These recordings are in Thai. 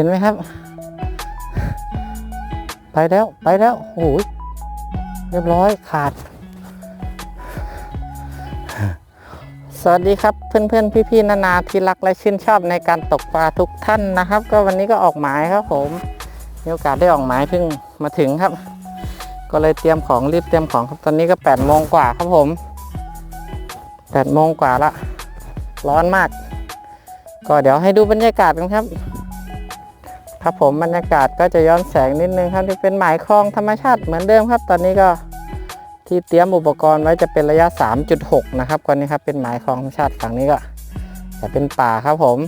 ห็นไหมครับ ไปแล้วไปแล้วโอ้ยเรียบร้อยขาด สวัสดีครับเพื่อนๆพี่ๆนานาที่รักและชื่นชอบในการตกปลาทุกท่านนะครับ ก็วันนี้ก็ออกหมายครับผมมีโอกาสได้ออกหมายเพิ่งมาถึงครับ ก็เลยเตรียมของรีบเตรียมของครับตอนนี้ก็8ปดโมงกว่าครับผม8ปดโมงกว่าละร้อนมาก ก็เดี๋ยวให้ดูบรรยากาศกันครับ ครับผมบรรยากาศก็จะย้อนแสงนิดนึงครับที่เป็นหมายคลองธรรมชาติเหมือนเดิมครับ ตอนนี้ก็ที่เตรียมอุปกรณ์ไว้จะเป็นระยะ 3.6 นะครับก่อนนี้ครับเป็นหมายคลองธรรมชาติฝั่งนี้ก็ จะเป็นป่าครับผม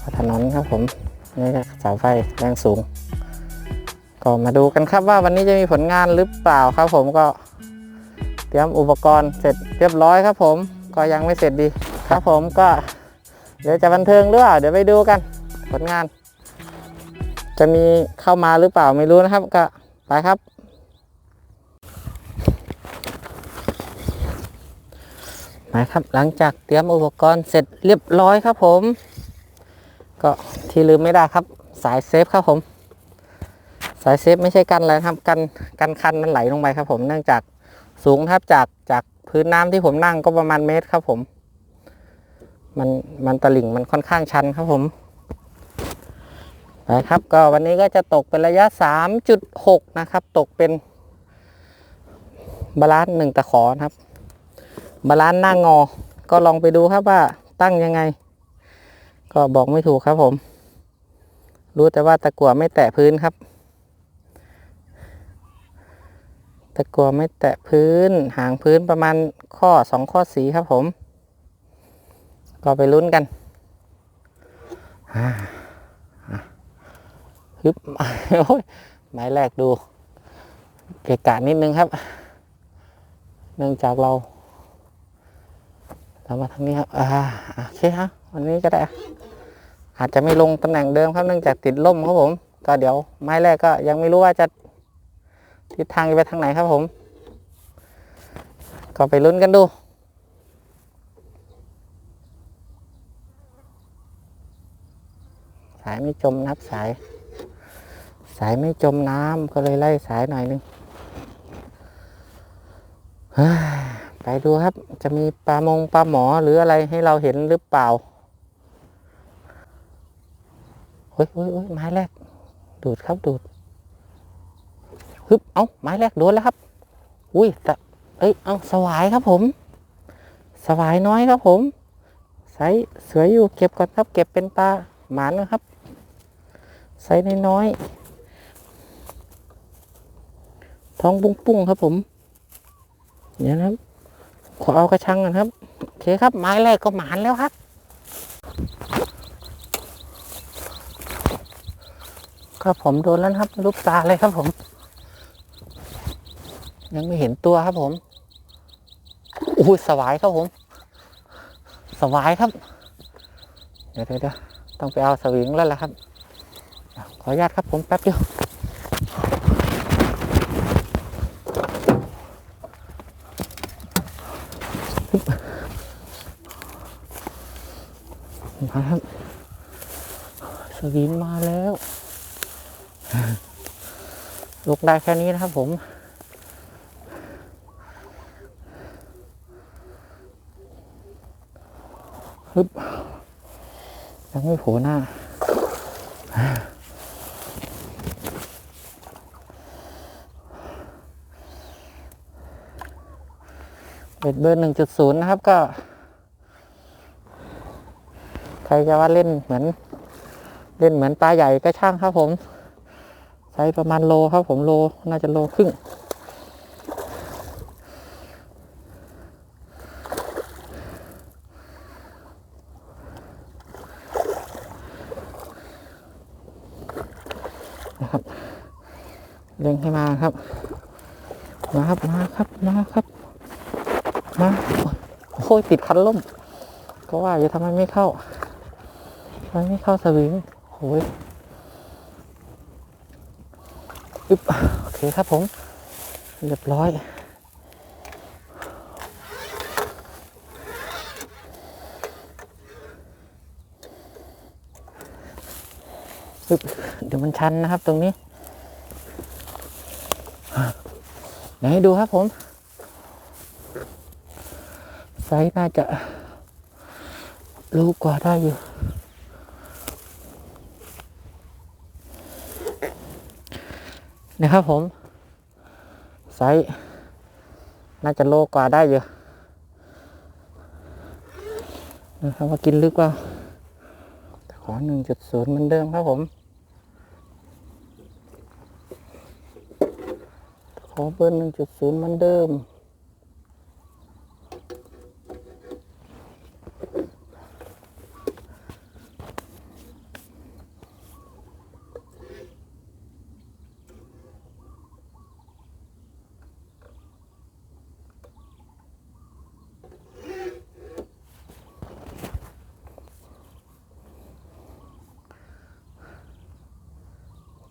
ก็ถนนครับผมนี่ก็เสาไฟแรงสูง ก็มาดูกันครับว่าวันนี้จะมีผลงานหรือเปล่าครับผมก็ เตรียมอุปกรณ์เสร็จเรียบร้อยครับ ผมก็ยังไม่เสร็จดีครับผมก็ เดี๋ยวจะบันเทิงหรือเปล่าเดี๋ยวไปดูกัน ผลงาน จะมีเข้ามาหรือเปล่าไม่รู้นะครับ ก็ไปครับ มาครับหลังจากเตรียมอุปกรณ์เสร็จเรียบร้อยครับผม ก็ที่ลืมไม่ได้ครับ สายเซฟครับผม สายเซฟไม่ใช่กันอะไรครับกันกันคันมันไหลลงไปครับ ผมเนื่องจากสูงครับจากจากพื้นน้ำที่ผมนั่งก็ประมาณเมตรครับผม มันมันตลิ่งมันค่อนข้างชันครับผม นะครับ ก็วันนี้ก็จะตกเป็นระยะ 3.6 นะครับ ตกเป็นบาลานซ์หนึ่งตะขอนครับ บาลานซ์หน้างอ ก็ลองไปดูครับว่าตั้งยังไง ก็บอกไม่ถูกครับผม รู้แต่ว่าตะกั่วไม่แตะพื้นครับ ตะกั่วไม่แตะพื้น ห่างพื้นประมาณข้อสองข้อสีครับผม ก็ไปลุ้นกันอ่า ฮึบโอ้ยหมายแรกดูเกะกะนิดนึงครับ เนื่องจากเราเรามาทางนี้ครับอ่าโอเคครับวันนี้ก็ได้ อาจจะไม่ลงตำแหน่งเดิมครับเนื่องจากติดล่มครับผม ก็เดี๋ยวไม้แรกก็ยังไม่รู้ว่าจะทิศทางจะไปทางไหนครับผม ก็ไปลุ้นกันดูสายไม่จมนะครับสาย สายไม่จมน้ำก็เลยไล่สายหน่อยนึงไปดูครับ จะมีปลามงปลาหมอหรืออะไรให้เราเห็นหรือเปล่าเฮ้ยเฮ้ยเฮ้ยไม้แรก ดูดครับดูดฮึบเอาไม้แรกโดนแล้วครับ อุ้ยแต่เอ้ยเอาสวายครับผม สวายน้อยครับผมใส่สวยอยู่เก็บก่อนครับ เก็บเป็นปลาหมานนะครับใส่น้อยๆ ท้องปุ้งๆครับผม เดี๋ยวนะครับ ขอเอากระชังก่อนครับ โอเคครับ ไม้แรกก็หมานแล้วครับ ครับผมโดนแล้วครับ ลูกตาเลยครับผม ยังไม่เห็นตัวครับผมอู้สวายครับผม สวายครับ เดี๋ยวเดี๋ยวเดี๋ยวต้องไปเอาสวิงแล้วล่ะครับ ขออนุญาตครับผมแป๊บเดียว มาครับ สวิงมาแล้ว ลุกได้แค่นี้นะครับผม ฮึบ ยังไม่โผล่หน้า เบ็ดเบอร์หนึ่งจุดศูนย์นะครับก็ใครจะว่าเล่นเหมือน เล่นเหมือนปลาใหญ่ก็ช่างครับผมไซส์ประมาณโลครับผมโลน่าจะโลครึ่งนะครับเล็งให้มาครับ มาครับมาครับมาครับมาโอ้ยติดคันล่ม ก็ว่าจะทำไมไม่เข้าทำไมไม่เข้าสวิง โอ้ยอึ๊บโอเคครับผม เรียบร้อยอึ๊บเดี๋ยวมันชันนะครับตรงนี้เดี๋ยวให้ดูครับผม ไซส์น่าจะรู้กว่าได้อยู่ นะครับผม ไซส์น่าจะโลกว่าได้เยอะนะครับว่ากินลึกว่าแต่ขอหนึ่งจุดศูนย์เหมือนเดิมครับผม ขอเบอร์หนึ่งจุดศูนย์เหมือนเดิม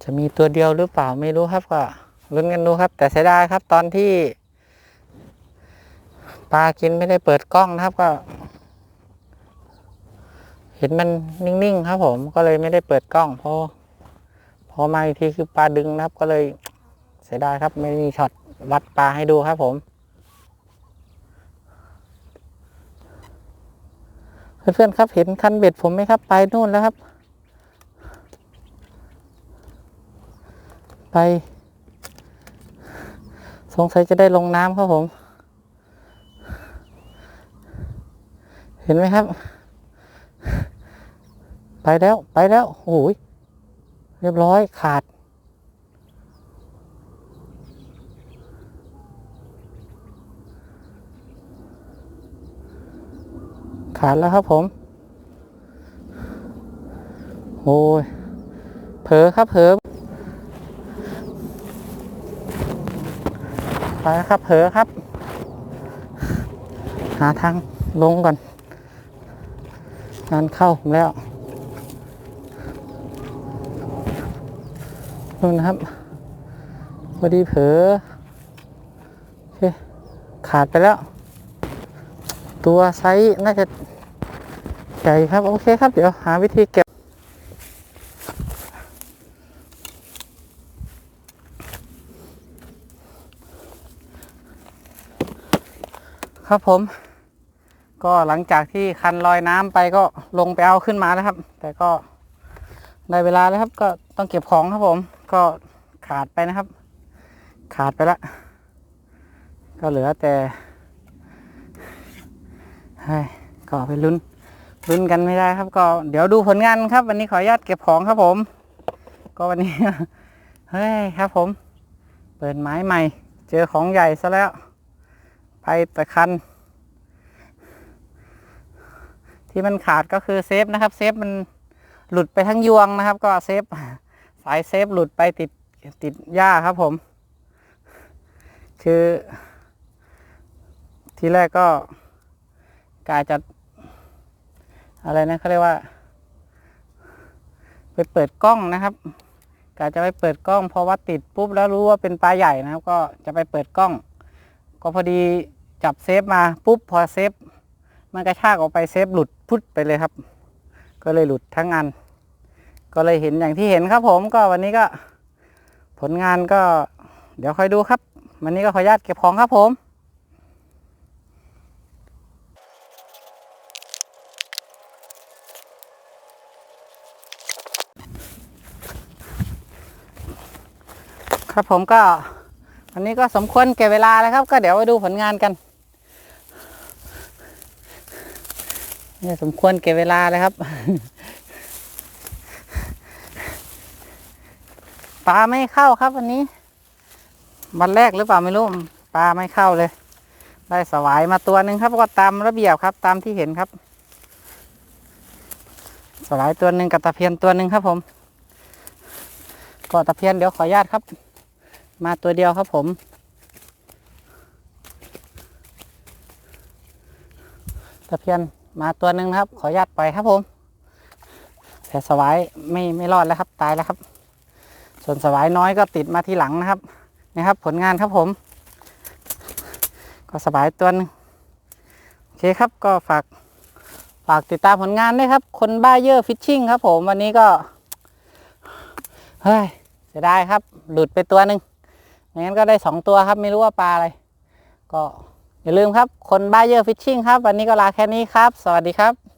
จะมีตัวเดียวหรือเปล่าไม่รู้ครับก็ลุ้นกันดูครับ แต่เสียดายครับตอนที่ปลากินไม่ได้เปิดกล้องนะครับก็ เห็นมันนิ่งๆครับ ผมก็เลยไม่ได้เปิดกล้องพอพอมาอีกทีคือปลาดึงนะครับ ก็เลยเสียดายครับ ไม่มีช็อตวัดปลาให้ดูครับ ผมเพื่อนๆครับเห็นคันเบ็ดผมไหมครับ ไปนู่นแล้วครับ ไป สงสัยจะได้ลงน้ำครับผม เห็นไหมครับ ไปแล้วไปแล้วโอ้ยเรียบร้อยขาด ขาดแล้วครับผมโอ้ยเผลอครับเผลอ ไปครับเผลอครับ หาทางลงก่อนงานเข้าผมแล้วนู่นนะครับพอดีเผลอโอเคขาดไปแล้ว ตัวไซส์น่าจะใหญ่ครับ โอเคครับ เดี๋ยวหาวิธีเก็บ ครับผม ก็หลังจากที่คันลอยน้ำไปก็ลงไปเอาขึ้นมาแล้วครับ แต่ก็ได้เวลาแล้วครับ ก็ต้องเก็บของครับผม ก็ขาดไปนะครับ ขาดไปละก็เหลือแต่เฮ้ยก็ไปลุ้นลุ้นกันไม่ได้ครับ ก็เดี๋ยวดูผลงานครับ วันนี้ขออนุญาตเก็บของครับผม ก็วันนี้เฮ้ยครับผม เปิดไม้ใหม่ เจอของใหญ่ซะแล้ว ไปแต่คัน ที่มันขาดก็คือเซฟนะครับ เซฟมันหลุดไปทั้งยวงนะครับ ก็เซฟสายเซฟหลุดไปติดติดหญ้าครับผม คือ ทีแรกก็กาจะอะไรนะเขาเรียกว่า ไปเปิดกล้องนะครับกาจะไปเปิดกล้องพอวัดติดปุ๊บแล้วรู้ว่าเป็นปลาใหญ่นะครับ ก็จะไปเปิดกล้อง ก็พอดี จับเซฟมาปุ๊บพอเซฟมันกระชากออกไปเซฟหลุดพุดไปเลยครับ ก็เลยหลุดทั้งอัน ก็เลยเห็นอย่างที่เห็นครับผมก็วันนี้ก็ผลงานก็เดี๋ยวคอยดูครับ วันนี้ก็ขออนุญาตเก็บของครับผมครับผมก็วันนี้ก็สมควรแก่เวลาแล้วครับ ก็เดี๋ยวไปดูผลงานกัน นี่สมควรเก็บเวลาเลยครับ ปลาไม่เข้าครับวันนี้ วันแรกหรือเปล่าไม่รู้ปลาไม่เข้าเลย ได้สวายมาตัวหนึ่งครับก็ตามระเบียบครับ ตามที่เห็นครับ สวายตัวหนึ่งกับตะเพียนตัวหนึ่งครับ ผมก็ตะเพียนเดี๋ยวขออนุญาตครับ มาตัวเดียวครับผมตะเพียน มาตัวหนึ่งนะครับ ขออนุญาตปล่อยครับผมแต่สวายไม่ไม่รอดแล้วครับ ตายแล้วครับ ส่วนสวายน้อยก็ติดมาทีหลังนะครับนะครับ ผลงานครับผม ก็สบายตัวหนึงโอเคครับก็ฝากฝากติดตามผลงานด้วยครับ คนบ้าเยอะฟิชชิ่งครับ ผมวันนี้ก็เฮ้ยเสียดายครับ หลุดไปตัวหนึ่งไม่งั้นก็ได้สองตัวครับ ไม่รู้ว่าปลาอะไร ก็ อย่าลืมครับ คนบ้าเยอร์ฟิชชิ่งครับ วันนี้ก็ลาแค่นี้ครับ สวัสดีครับ